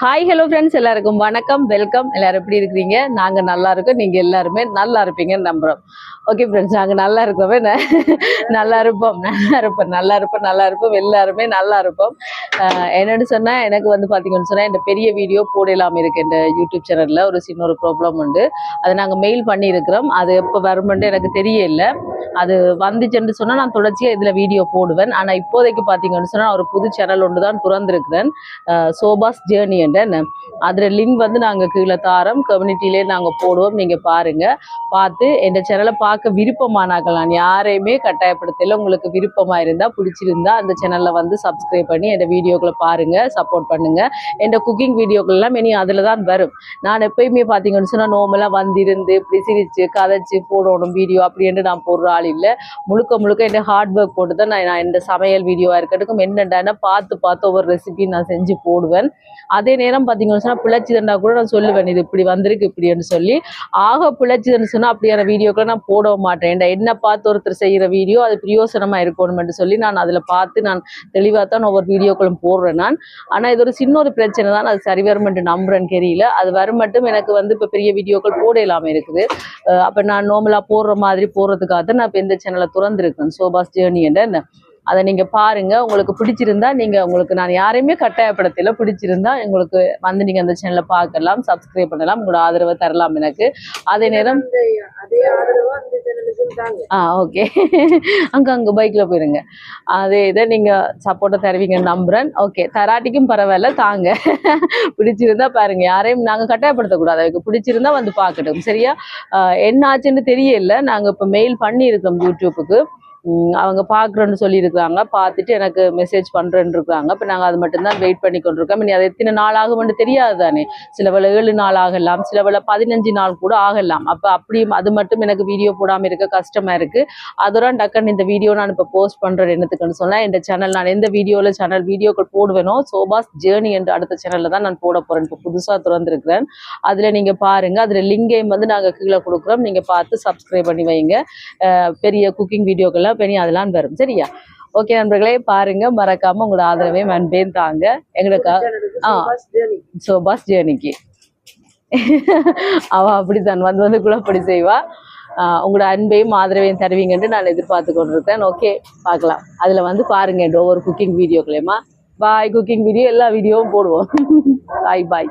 Hi hello friends எல்லாருக்கும் வணக்கம் welcome எல்லாரும் எப்படி இருக்கிறீங்க? நாங்கள் நல்லா இருக்கோம். நீங்கள் எல்லாருமே நல்லா இருப்பீங்கன்னு நம்புகிறோம் ஓகே ஃப்ரெண்ட்ஸ் நாங்கள் நல்லா இருக்கோமே. நல்லா இருப்போம். நல்லா இருப்போம். நல்லா இருப்போம். நல்லா இருப்போம். எல்லாருமே நல்லா இருப்போம். என்னென்னு சொன்னால் எனக்கு வந்து பார்த்தீங்கன்னு சொன்னால் இந்த பெரிய வீடியோ போடலாம் இருக்கு. இந்த யூடியூப் சேனலில் ஒரு சின்ன ஒரு ப்ராப்ளம் உண்டு. அதை நாங்கள் மெயில் பண்ணியிருக்கிறோம். அது எப்போ வருமென்று எனக்கு தெரியல. அது வந்துச்சுன்னு சொன்னால் நான் தொடர்ச்சியாக இதில் வீடியோ போடுவேன். ஆனால் இப்போதைக்கு பார்த்தீங்கன்னு சொன்னால் ஒரு புது சேனல் ஒன்று தான் திறந்திருக்கிறேன் சோபாஸ் ஜேர்னி என்ற அதில் லிங்க் வந்து நாங்கள் கீழே தாரோம். கம்யூனிட்டிலே நாங்கள் போடுவோம். நீங்கள் பாருங்கள் பார்த்து எந்த சேனலை பார்க்க விருப்பமானாக்கள் நான் யாரையுமே கட்டாயப்படுத்தல. உங்களுக்கு விருப்பமாக இருந்தால் பிடிச்சிருந்தா அந்த சேனலில் வந்து சப்ஸ்கிரைப் பண்ணி என் வீடியோக்களை பாருங்கள் சப்போர்ட் பண்ணுங்கள் என் குக்கிங் வீடியோக்கள்லாம் இனி அதில் தான் வரும். நான் எப்பயுமே பார்த்தீங்கன்னு சொன்னால் நோமெல்லாம் வந்திருந்து இப்படி சிரிச்சு கதைச்சு போடணும் வீடியோ அப்படின்ட்டு நான் போடுற ஆள் இல்லை. முழுக்க முழுக்க என்ன ஹார்ட் ஒர்க் போட்டு தான் நான் நான் இந்த சமையல் வீடியோவாக இருக்கட்டும் என்னென்ன பார்த்து பார்த்து ஒவ்வொரு ரெசிபி நான் செஞ்சு போடுவேன். அதே நேரம் பார்த்தீங்கன்னு சொன்னால் பிழைச்சிதுன்னா கூட நான் சொல்லுவேன் இது இப்படி வந்திருக்கு இப்படின்னு சொல்லி. ஆக பிழைச்சிதுன்னு சொன்னால் அப்படியான வீடியோக்களை நான் போட மாட்டேன். என்ன பார்த்து ஒருத்தர் செய்கிற வீடியோ அது பிரயோசனமாக இருக்கணும்னு சொல்லி நான் அதில் பார்த்து நான் தெளிவாக தான் ஒவ்வொரு வீடியோக்களும் போடுறேன் நான். ஆனால் இது ஒரு சின்ன ஒரு பிரச்சனை தான். அது சரி வருமென்று நம்புறேன்னு தெரியல. அது வரும் மட்டும் எனக்கு வந்து இப்போ பெரிய வீடியோக்கள் போட இல்லாமல் இருக்குது. அப்போ நான் நார்மலாக போடுற மாதிரி போடுறதுக்காக தான் நான் இப்போ இந்த சேனலை திறந்துருக்கேன். சோபாஸ் ஜேர்னி என்ன? அதை நீங்கள் பாருங்கள் உங்களுக்கு பிடிச்சிருந்தா நீங்கள் உங்களுக்கு நான் யாரையுமே கட்டாயப்படுத்தல. பிடிச்சிருந்தா உங்களுக்கு வந்து நீங்கள் அந்த சேனலை பார்க்கலாம் சப்ஸ்கிரைப் பண்ணலாம். உங்களோட ஆதரவை தரலாம் எனக்கு. அதே நேரம் அதே ஆதரவாக ஆ ஓகே. அங்கே அங்கே பைக்கில் போயிருங்க. அதே இதை நீங்கள் சப்போர்ட்டை தருவீங்கன்னு நம்புகிறேன் ஓகே. தராட்டிக்கும் பரவாயில்ல தாங்க. பிடிச்சிருந்தா பாருங்க. யாரையும் நாங்கள் கட்டாயப்படுத்தக்கூடாது. அதுக்கு பிடிச்சிருந்தா வந்து பார்க்கட்டும். சரியா? என்ன ஆச்சுன்னு தெரியல. நாங்கள் இப்போ மெயில் பண்ணியிருக்கோம் யூடியூப்புக்கு அவங்க பார்க்குறேன்னு சொல்லியிருக்கிறாங்க. பார்த்துட்டு எனக்கு மெசேஜ் பண்ணுறேன்னு இருக்காங்க இப்போ நாங்கள் அது மட்டும்தான் வெயிட் பண்ணி கொண்டிருக்கோம். இனி அது எத்தனை நாள் ஆகும்னு தெரியாது தானே. சில வேளை ஏழு நாள் ஆகலாம் சில வேளை பதினஞ்சு நாள் கூட ஆகலாம். அப்போ அப்படி அது மட்டும் எனக்கு வீடியோ போடாமல் இருக்க கஷ்டமாக இருக்குது அதோட டக்குன்னு இந்த வீடியோ நான் இப்போ போஸ்ட் பண்ணுறேன் என்னத்துக்குன்னு சொன்னால் இந்த சேனல் நான் எந்த வீடியோவில் சேனல் வீடியோக்கள் போடுவேனோ சோபாஸ் ஜேர்னி என்று அடுத்த சேனலில் தான் நான் போட போகிறேன் இப்போ புதுசாக திறந்துருக்கிறேன். அதில் நீங்கள் பாருங்கள் அதில் லிங்கையும் வந்து நாங்கள் கீழே கொடுக்குறோம். நீங்கள் பார்த்து சப்ஸ்கிரைப் பண்ணி வைங்க. பெரிய குக்கிங் வீடியோக்கள்லாம் பெரிய அதெல்லாம் வரும். சரியா? ஓகே நண்பர்களே பாருங்க மறக்காம உங்களோட ஆதரவையும் அன்பையும் தாங்க. எங்களுக்கு ஆ. Sofas journey ஜேர்னிக்கு. அவ அப்படித்தான் வந்து வந்து கூட அப்படி செய்வா உங்களோட அன்பையும் ஆதரவையும் தருவீங்கன்ட்டு நான் எதிர்பார்த்து கொண்டிருக்கேன் ஓகே பார்க்கலாம். அதில் வந்து பாருங்க ஒவ்வொரு குக்கிங் வீடியோக்களையுமா பாய் குக்கிங் வீடியோ எல்லா வீடியோவும் போடுவோம். பாய் பாய்